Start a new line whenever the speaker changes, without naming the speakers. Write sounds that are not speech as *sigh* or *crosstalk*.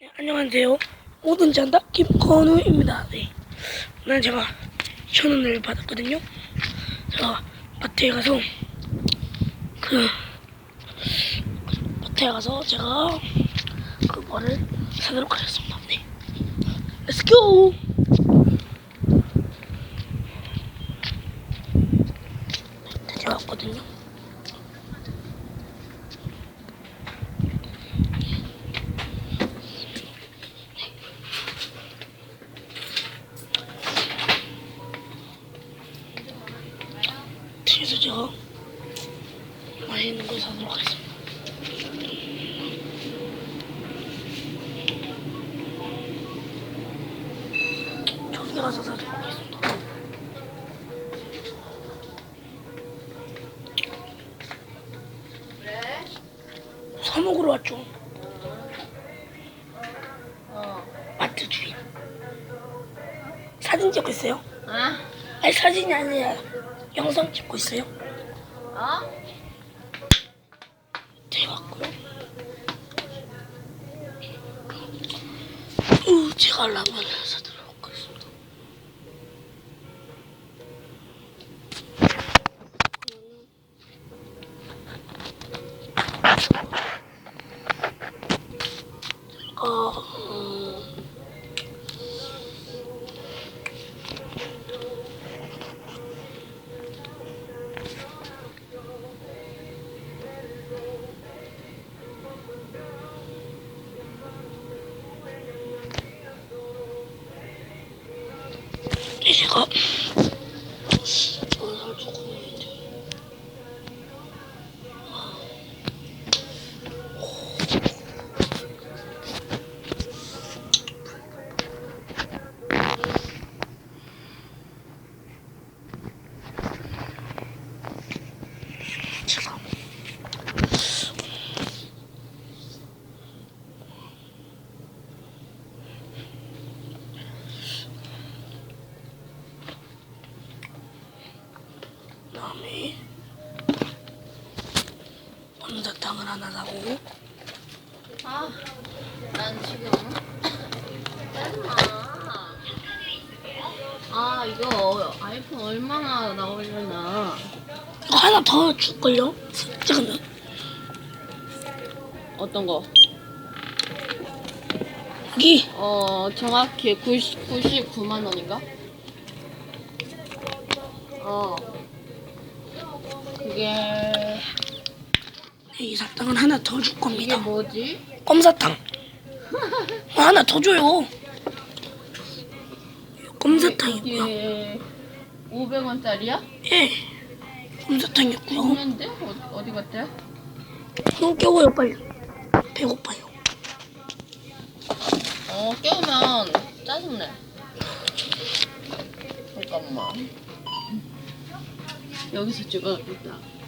네, 안녕하세요. 모든 잔다 김건우입니다. 네. 오늘 제가 천 원을 받았거든요. 제가 마트에 가서 그 마트에 가서 제가 그 뭐를 사도록 하겠습니다. 네. Let's go. 네, 제가 왔거든요. 뒤에서 제가 맛있는 걸 사도록 하겠습니다. 저기 가서 사도록 하겠습니다. 사 먹으러 왔죠.
어.
마트 주인. 사진 찍고 있어요?
아?
아니 사진이 아니라 영상 찍고 있어요?
어?
대박고요. 우, 제가 라면을 사도록 하겠습니다. 어, 음, 제가 저 다음에 감자탕을 하나 사고
아, 난 지금 짜증나. 아, 이거 아이폰 얼마나 나오려나.
이거 하나 더 줄걸요? 찍으면
어떤 거?
여기
어, 정확히 90, 99만 원인가? 어. 그게,
이 사탕은 하나 더 줄
이게
겁니다
뭐지?
껌사탕 *laughs* 어, 하나 더 줘요 껌사탕이고요
이게 500원짜리야?
예 껌사탕이고요
없는데? 어, 어디 갔대?
너무 깨워요 빨리 배고파요
어, 깨우면 짜증내. 잠깐만. 여기서 찍어야겠다.